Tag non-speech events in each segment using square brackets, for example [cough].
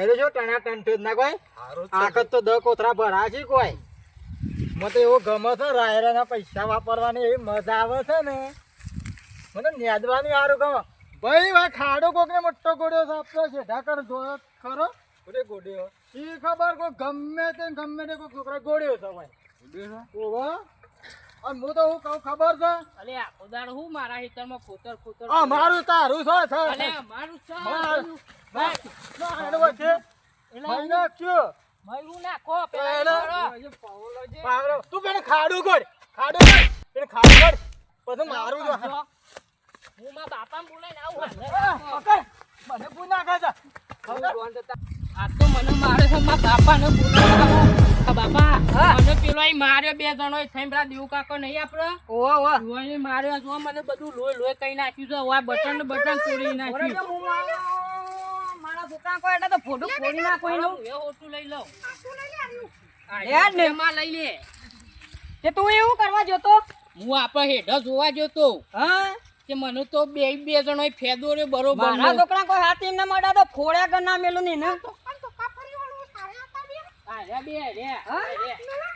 જેવો ટણા ટન થયો ના કોઈ? આખત તો દ કોથરા ભરા છે કોઈ? મને તો એવો ગમે છે રાયરાના પૈસા વાપરવાની એવી મજા આવે છે ને. મને નેદવાની સારું ગમે. ભાઈ ભાઈ ખાડો કોકને મોટો ગોળ્યો છે આપણો શેઢા કર જોયો ખરો? કોને ગોડ્યો એ ખબર કોઈ ગમે તે ગમે તે કોઈ છોકરા ગોળ્યો છે ભાઈ. ઓહો. અને હું તો હું કહું ખબર છે અલે આખો દાડો હું મારા હિતરમાં ખોતર ખોતર આ મારું તારું છે છે અલે મારું છે મારું. ના, એનો વચ્ચે ભાઈ નાખ્યો. નાખો પેલો. કરો. તું પેલા ખાડું કર ખાડું ગોળ પેલા ખાડું કર પછી મારું જો. હું મારા બાપાને બોલાઈને આવું. પકડ. મને છે ખબર? આ તો મને મારે છે મારા બાપાને બોલાઈને પેલો અહીં માર્યો બે જણો પેલા કાકો નહીં આપડે ઓ. જોઈને માર્યો જો મને બધું લોહી લોહી કઈ નાખ્યું છે? બટન બટન તોડી નાખ્યું. મારા છોકરા કોઈ એટલે તો ફોટો ફોડી નાખો એ ઓછું લઈ લઉં. યાર ને. એમાં લઈ લે. તે તું એવું કરવા જોતો? હું આપણે હેઠળ જોવા જતો. હા? કે મને તો બે બે જણો ફેદો રે બરોબર મારા છોકરા કોઈ હાથી એમને મળ્યા તો ફોડ્યા કર ના? મેલું ને. આ બે. રે હા? રે. હા,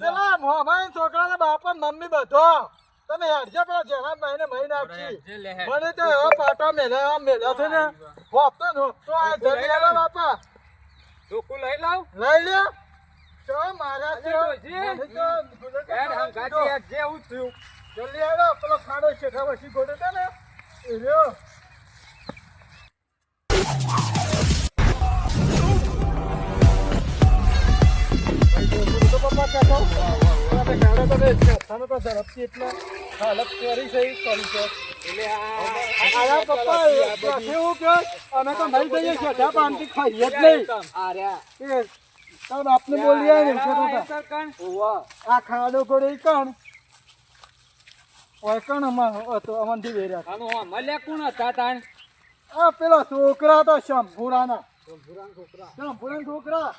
પેલા મોહમાન છોકરાના બાપા મમ્મી બધો. તમે હેડજો પેલા જેના ભાઈને મહી નાખી. મને તો એવો પાટો મેલ્યા આમ મેલ્યા છે ને. હોપતો ને હોપતો આ આવો બાપા. લઈ લાવ. લઈ લ્યો ચો મારા જેવું થયું. જલ્દી આવો પેલો ખાડો શેઠા વસી ગોડો ને રહ્યો. પપ્પા કહેતો. આપણે ગાડો તો શેઠાનો તો ઝડપથી એટલે હાલત કરી છે ઈ કરી છે. આયા પપ્પા એવું કે અમે તો નહીં જઈએ શેઠા પાનથી ખાઈએ જ નહીં. એ બાપને બોલી આવ્યો. આ ખાડો ગોળો કણ? ઓય કણ અમાર? હતો અમનથી વેર્યા આનું હા કોણ હતા તાણ? આ પેલા છોકરા તો શંભુરાના. શંભુરાના છોકરા.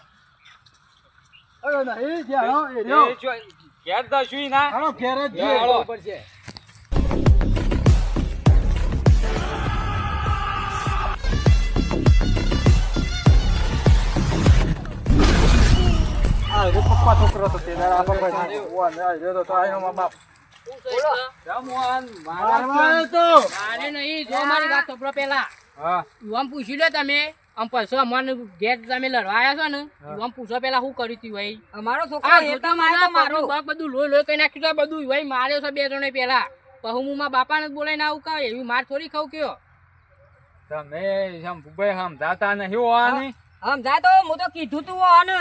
અરે નહીં એ રહ્યો. ના હાલો ઘેર જ. આ પપ્પા છોકરો તો તે દાડા. ને આ આયો બાપ. મારે નહીં જો મારી વાત સાંભળો પેલા હા પૂછી લો તમે આમ પછી અમને ગેસ તમે લડવા આવ્યા છો ને યુવાન પૂછો પેલા શું કર્યું તું ભાઈ અમારો છોકરો જોતા હેતામાં મને આવ્યો તો મારો. બધું બધું લોહી લોહી કઈ નાખ્યું છે બધું ભાઈ માર્યો છે બે જણે પેલા પછી હું મારા બાપાને જ બોલાઈને આવું કહું એવી માર થોડી ખાવ કયો તમે શંભુભાઈ સમજાતા નહીં હોવાની આમ હું તો કીધું તું આને.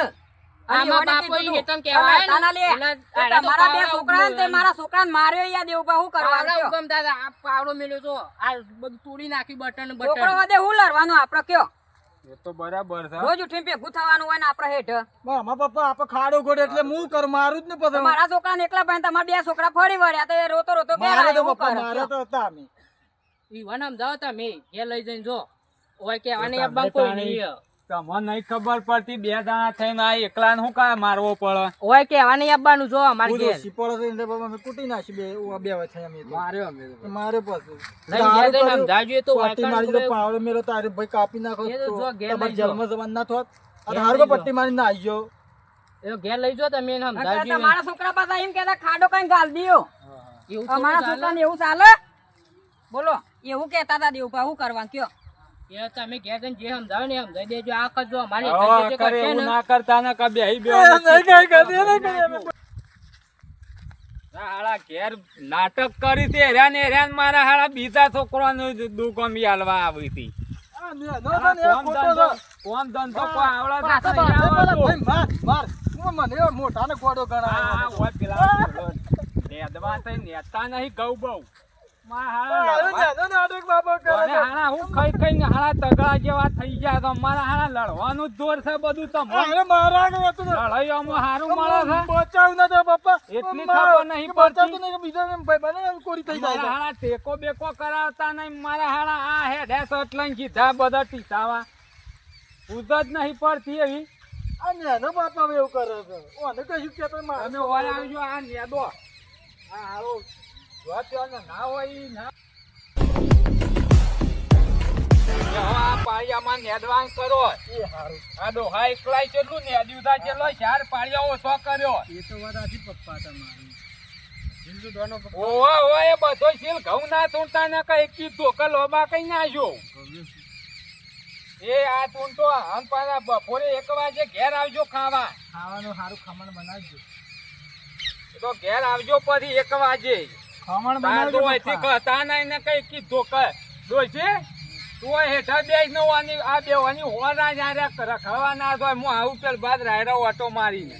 આમાં બાપો કીધું ઈ તું. હેતમ કહેવાય ને. તમે તાના લે. એટલે તો આડા તો તમારા બે છોકરા ને મારા છોકરાને માર્યો કહું કરવાનું પાવડા કયો? આ પાવડો મેલ્યો તો આ બધું તોડી નાખી બટન છોકરો બટન વધે હું લડવાનું આપણે કયો એ તો બરાબર છે. રોજ ઉઠીને ભેગું થવાનું હોય ને આપણે હેઠ. મારા પપ્પા આપણે ખાડો ગોળે એટલે હું. કર મારું જ ને પછી મારા છોકરાને એકલા ભાઈ તમારા બે છોકરા ફરી વળ્યા તો એ રોતો રોતો બે મારા તો પપ્પા મારે તો હતા અમે. વનમ સમજાવો તમે ઘેર લઈ જઈને જો. ઓય કે આને તાણી- નહીં તમને નહીં ખબર પડતી બે જણા થઈને આ એકલા શું કાંઈ મારવો પડે? ઓય કે આને અબ્બાનું જો અમાર હું ઘેર. તો એટલે બાબા અમે કૂટી નાખી બે ઉવા બે વાર થયા અમે તો. અમે મારે પાછું. લઈને જઈને સમજાવજો તો પટ્ટી મારી પાવડો મેલો તારે ભાઈ કાપી નાખો. તો તો જો ઘેર લઈ જાઓ. જન્મ જવાન ના થોત. આ ઘેર હારું લઈ પટ્ટી એ ઘેર જો તમે એને સમજાવજો તમારા છોકરા પાસે એમ ખાડો કઈ ગાલ દિયો. એવું અમારા છોકરાને એવું ચાલે? બોલો એવું કહેતા હતા દેવપા શું કરવા કયો? તમે ઘેર જઈને જે સમજાવે ને સમજાવી દેજો. આ અમારી કરે એવું કરતા ઘેર નાટક કરી તે હેરાન હેરાન મારા બીજા છોકરાનું હાલવા આવી હતી. કોમ ધંધો કોઈ આવડા મને [laughs] નેદવા થઈ નેતા નહીં ગૌ બહુ. એટલી ટેકો બેકો કરાવતા નહીં મારા હાડા આ હેડે લઈને કીધા બધા ટીસાવા. ઉદ જ નહીં પડતી એવી. આ બાપા એવું કરે છે. ઓને કશું કહેતો અમે. તમે આવજો આ નેદો. આ હારો જો ત્યાંનો ના હોય ના. પાળિયામાં નેદવાન કરો. આ ડોહા એકલાય કેટલું નેદ્યું થાય ચેલો ચાર પાળિયા ઓછો કર્યો. એ તો વાત સાચી પપ્પા તમારી. ઓવા ઓવા એ બધો શીલ ઘઉં ના કઈ કીધું કે લોબા કઈ નાખ્યો એ આ તૂટતો આમ પાછા બપોરે એક વાગે ઘેર આવજો ખાવા. ખાવાનું સારું ખમણ બનાવજો. એ તો ઘેર આવજો પછી એક વાગે. ખમણ તો બનાવજો પપ્પા. કહેતા નહીં ને કઈ કીધું કે ડોશી તું હેઠા હેઠળ બેસ ને વાની આ બેવાની હોરા જ્યારે રખડવા ના થાય હું આવું પેલ બાદ રાયડો ઓટો મારીને